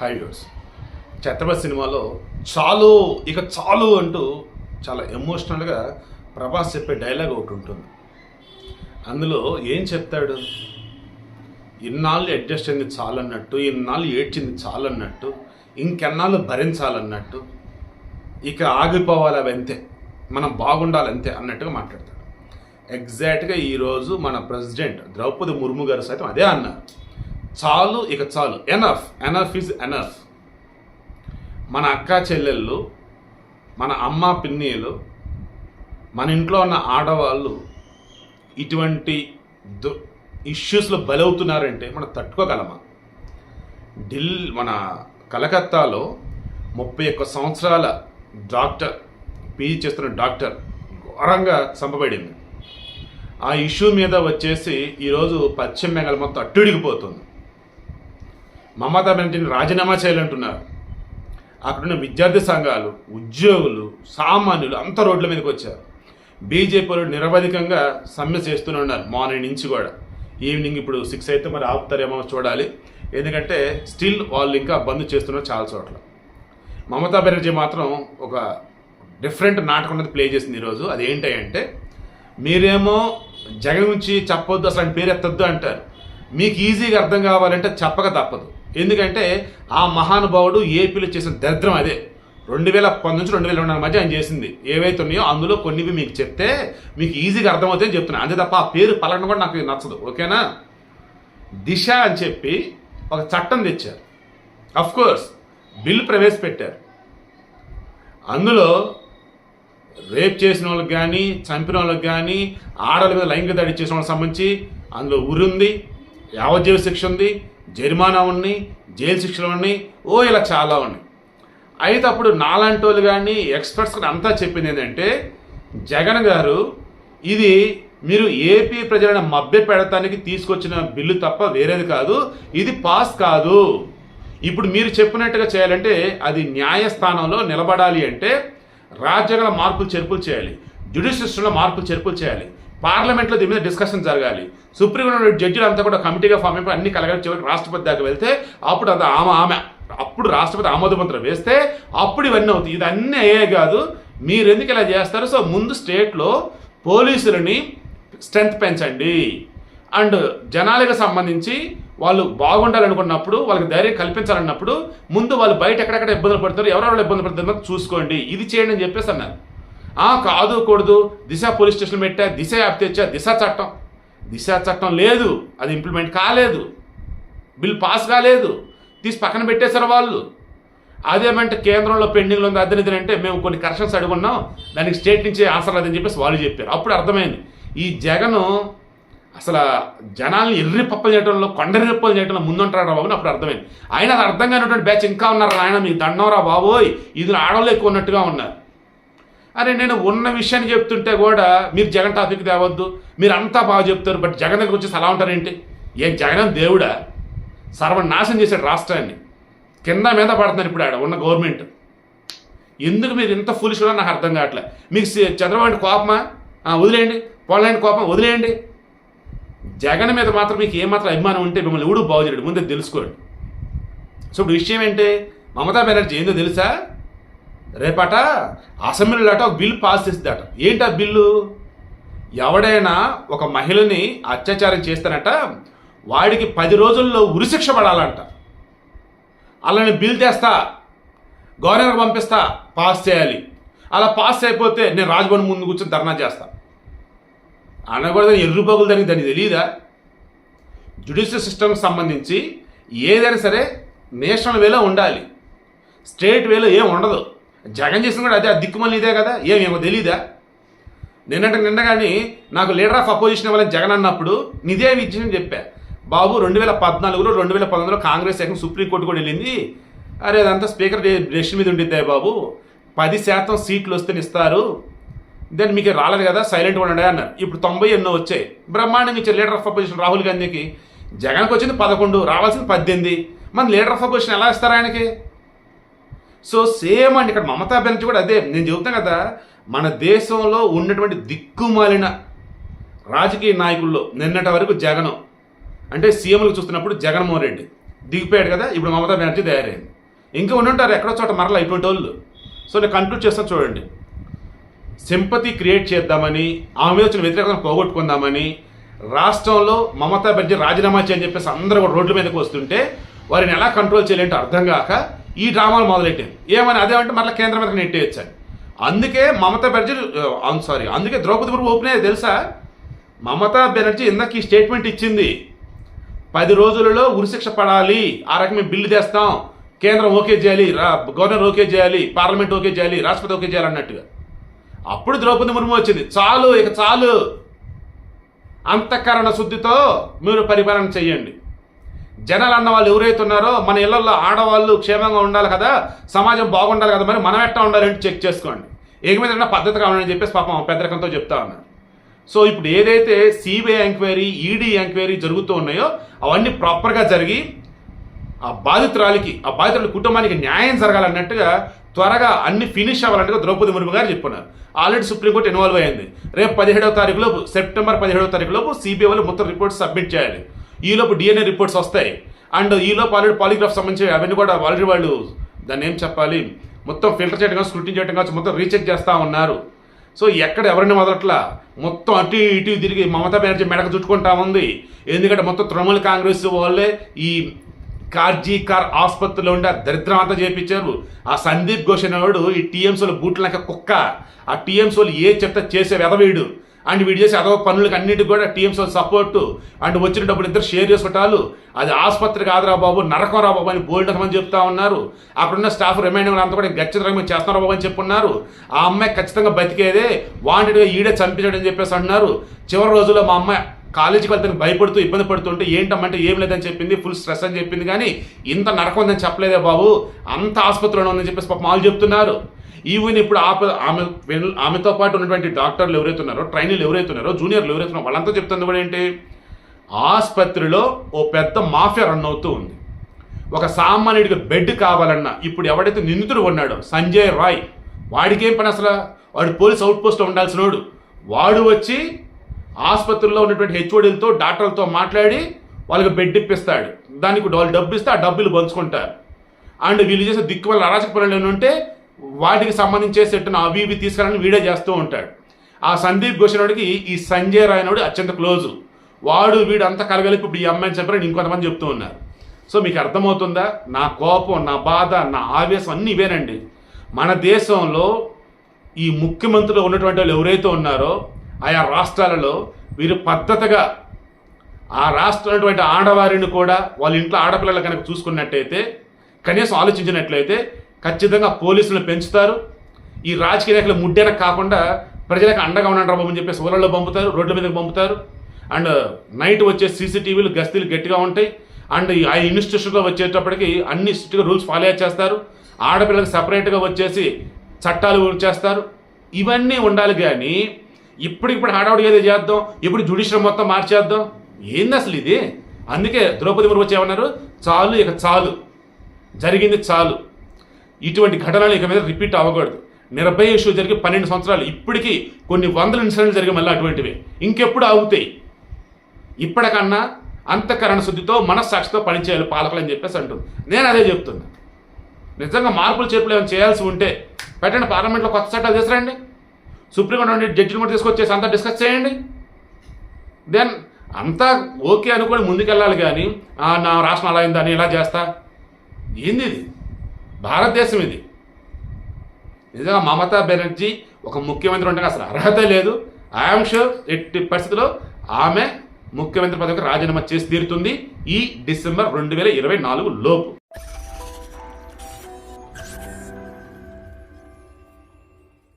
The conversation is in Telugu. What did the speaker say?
హై వ్యూస్ ఛత్రపతి సినిమాలో చాలు ఇక చాలు అంటూ చాలా ఎమోషనల్గా ప్రభాస్ చెప్పే డైలాగ్ ఒకటి ఉంటుంది. అందులో ఏం చెప్తాడు? ఇన్నాళ్ళు అడ్జస్ట్ అయింది చాలన్నట్టు ఇన్నాళ్ళు ఏడ్చింది చాలన్నట్టు ఇంకెన్నాళ్ళు భరించాలన్నట్టు ఇక ఆగిపోవాలి అవి అంతే మనం బాగుండాలి అంతే అన్నట్టుగా మాట్లాడతాడు. ఎగ్జాక్ట్గా ఈరోజు మన ప్రెసిడెంట్ ద్రౌపది ముర్ము గారు సైతం అదే అన్నారు. చాలు ఇక చాలు. ఎనఫ్ ఎనఫ్ ఈజ్ ఎనఫ్ మన అక్క చెల్లెళ్ళు మన అమ్మ పిన్నీలు మన ఇంట్లో ఉన్న ఆడవాళ్ళు ఇటువంటి దు ఇష్యూస్లో బలవుతున్నారంటే మనం తట్టుకోగలమా? ఢిల్ మన కలకత్తాలో ముప్పై ఒక్క సంవత్సరాల డాక్టర్ పీజీ చేస్తున్న డాక్టర్ ఘోరంగా చంపబడింది. ఆ ఇష్యూ మీద వచ్చేసి ఈరోజు పశ్చిమ బెంగాల్ మొత్తం అట్టుడిగిపోతుంది. మమతా బెనర్జీని రాజీనామా చేయాలంటున్నారు. అక్కడున్న విద్యార్థి సంఘాలు ఉద్యోగులు సామాన్యులు అంతా రోడ్ల మీదకి వచ్చారు. బీజేపీలు నిరవధికంగా సమ్మె చేస్తూనే ఉన్నారు మార్నింగ్ నుంచి కూడా. ఈవినింగ్ ఇప్పుడు సిక్స్ అయితే మరి ఆపుతారేమో చూడాలి. ఎందుకంటే స్టిల్ వాళ్ళు ఇంకా బంద్ చేస్తున్నారు చాలా చోట్ల. మమతా బెనర్జీ మాత్రం ఒక డిఫరెంట్ నాటకం అనేది ప్లే చేసింది ఈరోజు. అది ఏంటంటే మీరేమో జగన్ గురించి చెప్పొద్దు అసలు పేరు ఎత్తద్దు అంటారు. మీకు ఈజీగా అర్థం కావాలంటే చెప్పక తప్పదు. ఎందుకంటే ఆ మహానుభావుడు ఏపీలో చేసిన దరిద్రం అదే. రెండు వేల పంతొమ్మిది నుంచి రెండు వేల రెండు మధ్య ఆయన చేసింది. ఏవైతే ఉన్నాయో అందులో కొన్నివి మీకు చెప్తే మీకు ఈజీగా అర్థమవుతాయని చెప్తున్నాను అంతే తప్ప ఆ పేరు పలకడం కూడా నాకు నచ్చదు. ఓకేనా? దిశ అని చెప్పి ఒక చట్టం తెచ్చారు. అఫ్ కోర్స్ బిల్ ప్రవేశపెట్టారు. అందులో రేప్ చేసిన వాళ్ళకి కానీ చంపిన వాళ్ళకి కానీ ఆడల మీద లైంగిక దాడి చేసిన వాళ్ళకి సంబంధించి అందులో ఉరి ఉంది యావజ్జీవ శిక్ష ఉంది జరిమానా ఉన్నాయి జైలు శిక్షలు ఉన్నాయి ఓ ఇలా చాలా ఉన్నాయి. అయితే అప్పుడు నాలాంటి వాళ్ళు కానీ ఎక్స్పర్ట్స్ కానీ అంతా చెప్పింది ఏంటంటే జగన్ గారు ఇది మీరు ఏపీ ప్రజలను మభ్య పెడతానికి తీసుకొచ్చిన బిల్లు తప్ప వేరేది కాదు ఇది పాస్ కాదు. ఇప్పుడు మీరు చెప్పినట్టుగా చేయాలంటే అది న్యాయస్థానంలో నిలబడాలి అంటే రాజ్యాంగంలో మార్పులు చేర్పులు చేయాలి జ్యుడిషియల్ మార్పులు చేర్పులు చేయాలి. పార్లమెంట్లో దీని మీద డిస్కషన్ జరగాలి. సుప్రీంకోర్టు జడ్జిలు అంతా కూడా కమిటీగా ఫామ్ అయిపోయి అన్ని కలగడం చివరికి రాష్ట్రపతి దాకా వెళ్తే అప్పుడు అది ఆమె ఆమె. అప్పుడు రాష్ట్రపతి ఆమోద ముద్ర వేస్తే అప్పుడు ఇవన్నీ అవుతాయి. ఇదన్నీ అయ్యే కాదు. మీరు ఎందుకు ఇలా చేస్తారు? సో ముందు స్టేట్లో పోలీసులని స్ట్రెంత్ పెంచండి. అండ్ జనాలకు సంబంధించి వాళ్ళు బాగుండాలనుకున్నప్పుడు వాళ్ళకి ధైర్యం కల్పించాలన్నప్పుడు ముందు వాళ్ళు బయట ఎక్కడెక్కడ ఇబ్బందులు పడుతున్నారు ఎవరెవరు ఇబ్బంది పడుతుందో చూసుకోండి. ఇది చేయండి అని చెప్పేసి అన్నారు. కాదు కూడదు. దిశ పోలీస్ స్టేషన్ పెట్టా దిశ యాప్ తెచ్చా దిశ చట్టం. దిశ చట్టం లేదు. అది ఇంప్లిమెంట్ కాలేదు. బిల్ పాస్ కాలేదు. తీసి పక్కన పెట్టేశారు వాళ్ళు. అదేమంటే కేంద్రంలో పెండింగ్లో ఉంది అద్దెనిది అంటే మేము కొన్ని కరెక్షన్స్ అడుగున్నాం. దానికి స్టేట్ నుంచి ఆన్సర్ లేదని చెప్పేసి వాళ్ళు చెప్పారు. అప్పుడు అర్థమైంది. ఈ జగను అసలు జనాల్ని ఎర్రి పప్పలు చేయడంలో కొండరి రెప్పలు చేయడంలో ముందుంటారా బాబు అని అప్పుడు అర్థమైంది. అయినా అది అర్థం కానిటువంటి బ్యాచ్ ఇంకా ఉన్నారు? ఆయన మీ దండంరా బాబోయ్. ఇది ఆడవాళ్ళు ఎక్కువ ఉన్నట్టుగా ఉన్నారు. అరే నేను ఉన్న విషయాన్ని చెప్తుంటే కూడా మీరు జగన్ టాపిక్ తేవద్దు. మీరు అంతా బాగా చెప్తారు బట్ జగన్ దగ్గర వచ్చేసి అలా ఉంటారేంటి? ఏం జగన్ దేవుడా? సర్వనాశనం చేశాడు రాష్ట్రాన్ని. కింద మీద పడుతున్నారు ఇప్పుడు ఆడ ఉన్న గవర్నమెంట్. ఎందుకు మీరు ఇంత ఫులిష్ నాకు అర్థం కావట్లే. మీకు చంద్రబాబు కోపమా? వదిలేయండి. పోలాంటి కోపం వదిలేయండి. జగన్ మీద మాత్రం మీకు ఏమాత్రం అభిమానం ఉంటే మిమ్మల్ని ఎవడు బాగు చేయడు. ముందే తెలుసుకోండి. సో ఇప్పుడు విషయం ఏంటి? మమతా బెనర్జీ ఏందో తెలుసా? రేపట అసెంబ్లీలో అట ఒక బిల్లు పాస్ చేస్తుందట ఏంటి ఆ బిల్లు? ఎవడైనా ఒక మహిళని అత్యాచారం చేస్తానట వాడికి పది రోజుల్లో ఉరిశిక్ష పడాలంట. అలానే బిల్ తెస్తా గవర్నర్కి పంపిస్తా పాస్ చేయాలి. అలా పాస్ అయిపోతే నేను రాజ్భవన్ ముందు కూర్చొని ధర్నా చేస్తా. అనకూడదని ఎర్రు పగులు దానికి దానికి తెలియదా జ్యుడిషియల్ సిస్టమ్కి సంబంధించి ఏదైనా సరే నేషనల్ వేలో ఉండాలి. స్టేట్ వేలో ఏం ఉండదు. జగన్ చేసిన కూడా అదే ఆ ఇదే కదా? ఏమేమో తెలీదా? నిన్నటి నిన్న కానీ నాకు లీడర్ ఆఫ్ అపోజిషన్ ఇవ్వాలని జగన్ అన్నప్పుడు నిదే విజయం చెప్పా. బాబు రెండు వేల పద్నాలుగులో రెండు వేల పంతొమ్మిదిలో కాంగ్రెస్ శాఖ సుప్రీంకోర్టు కూడా వెళ్ళింది. అరే అదంతా స్పీకర్ డెసిషన్ మీద ఉండిద్దే బాబు. పది శాతం సీట్లు వస్తే ఇస్తారు. దాన్ని మీకు రాలేదు కదా? సైలెంట్గా ఉండండి అన్నారు. ఇప్పుడు తొంభై ఎన్నో వచ్చాయి. బ్రహ్మాండంగా ఇచ్చారు లీడర్ ఆఫ్ అపోజిషన్ రాహుల్ గాంధీకి. జగన్కి వచ్చింది పదకొండు రావాల్సింది పద్దెనిమిది. మన లీడర్ ఆఫ్ అపోజిషన్ ఎలా ఇస్తారు ఆయనకి? సో సేమ్ అండి ఇక్కడ మమతా బెనర్జీ కూడా అదే. నేను చెబుతాను కదా మన దేశంలో ఉన్నటువంటి దిక్కుమాలిన రాజకీయ నాయకుల్లో నిన్నటి వరకు జగనం. అంటే సీఎంలు చూస్తున్నప్పుడు జగన్మోహన్ రెడ్డి. దిగిపోయాడు కదా ఇప్పుడు మమతా బెనర్జీ తయారైంది. ఇంకా ఉండుంటారు ఎక్కడో చోట మరలా ఇటువంటి వాళ్ళు. సో నేను కంక్లూడ్ చేస్తాను చూడండి. సింపతి క్రియేట్ చేద్దామని ఆమె మీద వచ్చిన వ్యతిరేకతను పోగొట్టుకుందామని రాష్ట్రంలో మమతా బెనర్జీ రాజీనామా చేయని చెప్పేసి అందరూ కూడా రోడ్ల మీదకి వస్తుంటే వారిని ఎలా కంట్రోల్ చేయాలంటే అర్థం కాక ఈ డ్రామాలు మొదలెట్టాను ఏమని? అదేమంటే మళ్ళీ కేంద్రం మీదకి నెట్టేయచ్చని. అందుకే మమతా బెనర్జీ సారీ. అందుకే ద్రౌపది ముర్ము ఓపెన్ అయ్యేది తెలుసా? మమతా బెనర్జీ ఇందాక ఈ స్టేట్మెంట్ ఇచ్చింది. పది రోజులలో ఉరిశిక్ష పడాలి. ఆ రకమే బిల్లు తెస్తాం. కేంద్రం ఓకే చేయాలి రా గవర్నర్ ఓకే చేయాలి పార్లమెంట్ ఓకే చేయాలి రాష్ట్రపతి ఓకే చేయాలి అన్నట్టుగా. అప్పుడు ద్రౌపది ముర్ము వచ్చింది. చాలు ఇక చాలు. అంతఃకరణ శుద్ధితో మీరు పరిపాలన చేయండి. జనాలు అన్న వాళ్ళు ఎవరైతే ఉన్నారో మన ఇళ్ళలో ఆడవాళ్ళు క్షేమంగా ఉండాలి కదా సమాజం బాగుండాలి కదా మరి మనం ఎట్టా ఉండాలంటే చెక్ చేసుకోండి. ఏక పద్ధతి కావాలని చెప్పేసి పాపం పెద్దరికంతో చెప్తా ఉన్నారు సో ఇప్పుడు ఏదైతే సిబిఐ ఎంక్వైరీ ఈడీ ఎంక్వైరీ జరుగుతూ ఉన్నాయో అవన్నీ ప్రాపర్గా జరిగి ఆ బాధితురాలికి ఆ బాధితుల కుటుంబానికి న్యాయం జరగాలన్నట్టుగా త్వరగా అన్ని ఫినిష్ అవ్వాలంటే ద్రౌపది ముర్ము గారు చెప్పున్నారు ఆల్రెడీ సుప్రీంకోర్టు ఇన్వాల్వ్ అయింది. రేపు పదిహేడవ తారీఖులోపు సెప్టెంబర్ పదిహేడవ తారీఖులోపు సిబిఐ వాళ్ళు మొత్తం రిపోర్ట్స్ సబ్మిట్ చేయాలి. ఈలోపు డిఎన్ఏ రిపోర్ట్స్ వస్తాయి. అండ్ ఈలోపు ఆల్రెడీ పాలిగ్రాఫ్ సంబంధించి అవన్నీ కూడా ఆల్రెడీ వాళ్ళు దాన్ని ఏం చెప్పాలి? మొత్తం ఫిల్టర్ చేయడం కావచ్చు స్క్రూటింగ్ చేయడం కావచ్చు మొత్తం రీచెక్ చేస్తూ ఉన్నారు. సో ఎక్కడ ఎవరిని మొదట్లా? మొత్తం అటు ఇటు తిరిగి మమతా బెనర్జీ మెడక చుట్టుకుంటా ఉంది. ఎందుకంటే మొత్తం తృణమూల కాంగ్రెస్ వాళ్ళే ఈ కార్జీ కార్ ఆసుపత్రిలో ఉండి ఆ దరిద్రం అంతా చేపించారు. ఆ సందీప్ ఘోష్ అనేవాడు ఈ టీఎంసీలో బూట్ల లెక్క కుక్క. ఆ టీఎంసీలు ఏ చెత్త చేసే వెదవీడు. అండ్ వీడు చేసే అదో పనులకు అన్నిటికి కూడా టీఎంసీ సపోర్ట్ అండ్ వచ్చిన డబ్బులు ఇద్దరు షేర్ చేసుకుంటారు అది ఆసుపత్రి కాదురా బాబు నరకం రా బాబు అని బోల్డ్ అని చెప్తా ఉన్నారు. అక్కడున్న స్టాఫ్ రిమైండింగ్ అంతా కూడా ఖచ్చితంగా చేస్తున్నారు బాబు అని చెప్పున్నారు. ఆ అమ్మాయి ఖచ్చితంగా బతికేదే వాంటెడ్గా ఈడే చంపించాడని చెప్పేసి అంటున్నారు. చివరి రోజుల్లో మా అమ్మాయి కాలేజీకి వెళ్తాను భయపడుతూ ఇబ్బంది పడుతుంటే ఏంటమ్మంటే ఏం లేదని చెప్పింది ఫుల్ స్ట్రెస్ అని చెప్పింది. కానీ ఇంత నరకం ఉందని చెప్పలేదే బాబు. అంత ఆసుపత్రిలో ఉందని చెప్పేసి పాప మాలు చెప్తున్నారు. ఈవెన్ ఇప్పుడు ఆప ఆమె ఆమెతో పాటు ఉన్నటువంటి డాక్టర్లు ఎవరైతే ఉన్నారో ట్రైనీలు ఎవరైతే ఉన్నారో జూనియర్లు ఎవరైతే ఉన్నారో వాళ్ళంతా చెప్తుంది కూడా ఏంటి? ఆసుపత్రిలో ఓ పెద్ద మాఫియా రన్ అవుతూ ఉంది. ఒక సామాన్యుడికి బెడ్ కావాలన్నా ఇప్పుడు ఎవడైతే నిందితుడు ఉన్నాడో సంజయ్ రాయ్ వాడికి ఏం పని అసలు? వాడు పోలీస్ అవుట్ పోస్ట్లో ఉండాల్సినోడు. వాడు వచ్చి ఆసుపత్రిలో ఉన్నటువంటి హెచ్ఓడీలతో డాక్టర్లతో మాట్లాడి వాళ్ళకి బెడ్ ఇప్పిస్తాడు. దానికి వాళ్ళు డబ్బు ఇస్తే ఆ డబ్బులు పంచుకుంటారు. అండ్ వీళ్ళు చేసే దిక్కు వల్ల అరాచక పనులు ఏమంటే వాటికి సంబంధించే సెట్ను అవి ఇవి తీసుకురాని వీడే చేస్తూ ఉంటాడు. ఆ సందీప్ ఘోషణుడికి ఈ సంజయ్ రాయనోడు అత్యంత క్లోజు. వాడు వీడు అంతా కలగలిపి ఇప్పుడు ఈ అమ్మాయిని చెప్పారని ఇంకొంతమంది చెప్తూ ఉన్నారు. సో మీకు అర్థమవుతుందా? నా కోపం నా బాధ నా ఆవేశం అన్నీ ఇవేనండి. మన దేశంలో ఈ ముఖ్యమంత్రులు ఉన్నటువంటి వాళ్ళు ఎవరైతే ఉన్నారో ఆయా రాష్ట్రాలలో వీరు పద్ధతిగా ఆ రాష్ట్రం ఆడవారిని కూడా వాళ్ళ ఇంట్లో ఆడపిల్లలు కనుక చూసుకున్నట్టయితే కనీసం ఆలోచించినట్లయితే ఖచ్చితంగా పోలీసులను పెంచుతారు. ఈ రాజకీయ నాయకులు ముడ్డెన కాకుండా ప్రజలకు అండగా ఉండండి బాబు అని చెప్పేసి ఊళ్ళల్లో పంపుతారు రోడ్ల మీదకి పంపుతారు. అండ్ నైట్ వచ్చే సీసీటీవీలు గస్తీలు గట్టిగా ఉంటాయి. అండ్ ఆ ఇన్స్టిట్యూషన్లో వచ్చేటప్పటికి అన్ని స్ట్రిక్ట్గా రూల్స్ ఫాలో చేస్తారు. ఆడపిల్లలకు సపరేట్గా వచ్చేసి చట్టాలు చేస్తారు. ఇవన్నీ ఉండాలి కానీ ఇప్పటికిప్పుడు హడావుడి ఏదో చేద్దాం ఇప్పుడు జుడిషియల్ మొత్తం మార్చేద్దాం. ఏంది అసలు ఇది? అందుకే ద్రౌపది ముర్ము వచ్చి ఏమన్నారు? చాలు ఇక చాలు. జరిగింది చాలు. ఇటువంటి ఘటనలు ఇక మీద రిపీట్ అవ్వకూడదు. నిర్భయ ఇష్యూ జరిగి పన్నెండు సంవత్సరాలు ఇప్పటికీ కొన్ని వందల ఇన్సిడెంట్లు జరిగి మళ్ళీ అటువంటివి. ఇంకెప్పుడు ఆగుతాయి? ఇప్పటికన్నా అంతఃకరణ శుద్ధితో మనస్సాక్షితో పనిచేయాలి పాలకులు అని చెప్పేసి అంటుంది. నేను అదే చెప్తున్నా. నిజంగా మార్పులు చేర్పులు ఏమైనా చేయాల్సి ఉంటే పెట్టండి పార్లమెంట్లో కొత్త చట్టాలు తీసుకురండి. సుప్రీంకోర్టు నుండి జడ్జిని కూడా తీసుకొచ్చేసి అంతా డిస్కస్ చేయండి. దెన్ అంతా ఓకే అనుకొని ముందుకెళ్ళాలి కానీ నా రాష్ట్రం అలా అయిందని ఇలా చేస్తా? ఏంది ఇది? భారతదేశం ఇది. నిజంగా మమతా బెనర్జీ ఒక ముఖ్యమంత్రి ఉండగా అసలు అర్హత లేదు. ఐఎమ్ షూర్ ఎట్టి పరిస్థితిలో ఆమె ముఖ్యమంత్రి పదవికి రాజీనామా చేసి తీరుతుంది ఈ డిసెంబర్ రెండు వేల ఇరవై నాలుగు లోపు.